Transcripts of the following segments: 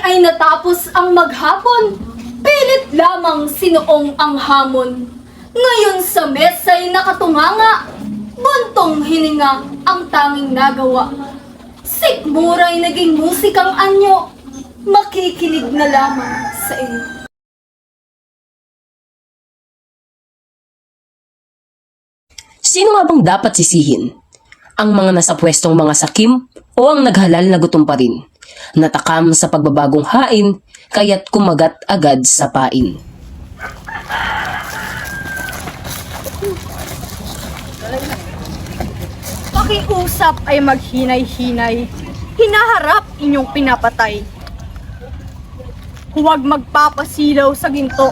Ay natapos ang maghapon, pilit lamang sinuong ang hamon. Ngayon sa mesa'y nakatunganga, buntong hininga ang tanging nagawa. Sikmura'y naging musikang anyo, makikinig na lamang sa iyo. Sino nga bang dapat sisihin? Ang mga nasa pwestong mga sakim o ang naghalal na gutom pa rin? Natakam sa pagbabagong hain, kaya't kumagat agad sa pain. Pakiusap ay maghinay-hinay. Hinaharap inyong pinapatay. Huwag magpapasilaw sa ginto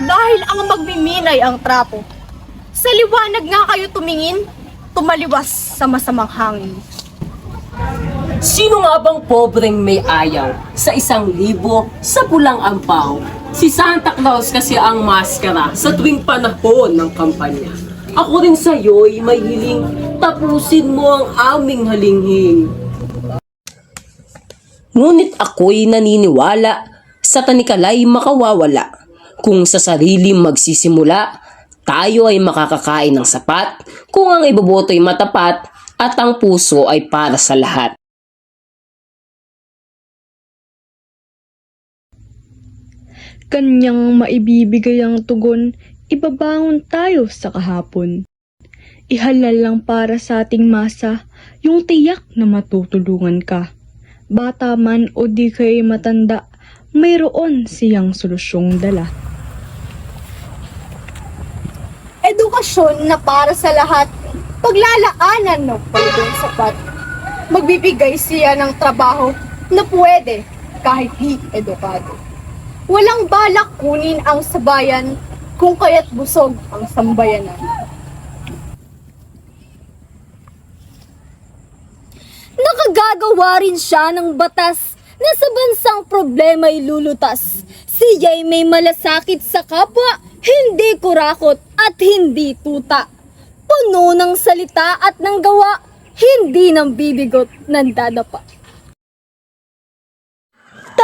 dahil ang magmiminay ang trapo. Sa liwanag nga kayo tumingin, tumaliwas sa masamang hangin. Sino nga bang pobreng may ayaw sa isang libo sa pulang ampaw? Si Santa Claus kasi ang maskara sa tuwing panahon ng kampanya. Ako rin sa'yo'y may hiling, tapusin mo ang aming halinghing. Ngunit ako'y naniniwala sa tanikalay makawawala. Kung sa sarili magsisimula, tayo ay makakakain ng sapat kung ang iboboto'y matapat at ang puso ay para sa lahat. Kanyang maibibigay ang tugon, ibabangon tayo sa kahapon. Ihalal lang para sa ating masa yung tiyak na matutulungan ka. Bata man o di kay matanda, mayroon siyang solusyong dala. Edukasyon na para sa lahat, paglalaanan ng palugong sapat. Magbibigay siya ng trabaho na pwede kahit di edukado. Walang balak kunin ang sabayan kung kaya't busog ang sambayanan. Nakagagawa rin siya ng batas na sa bansang problema'y lulutas. Siya'y may malasakit sa kapwa, hindi kurakot at hindi tuta. Puno ng salita at ng gawa, hindi ng bibigot ng dadapa.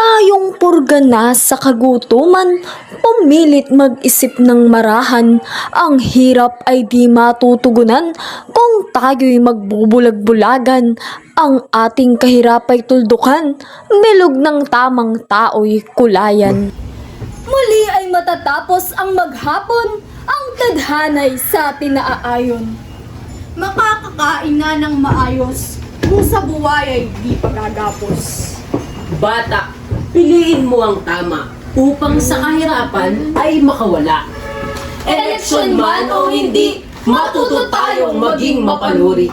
Tayong purga na sa kagutuman, pumilit mag-isip ng marahan. Ang hirap ay di matutugunan kung tayo'y magbubulag-bulagan. Ang ating kahirap ay tuldukan, bilog ng tamang tao'y kulayan. Muli ay matatapos ang maghapon, ang tadhanay sa atin naaayon. Makakakain na ng maayos kung sa buhay ay di pagagapos. Bata, piliin mo ang tama upang sa kahirapan ay makawala. Eleksyon man o hindi, matuto tayong maging mapanuri.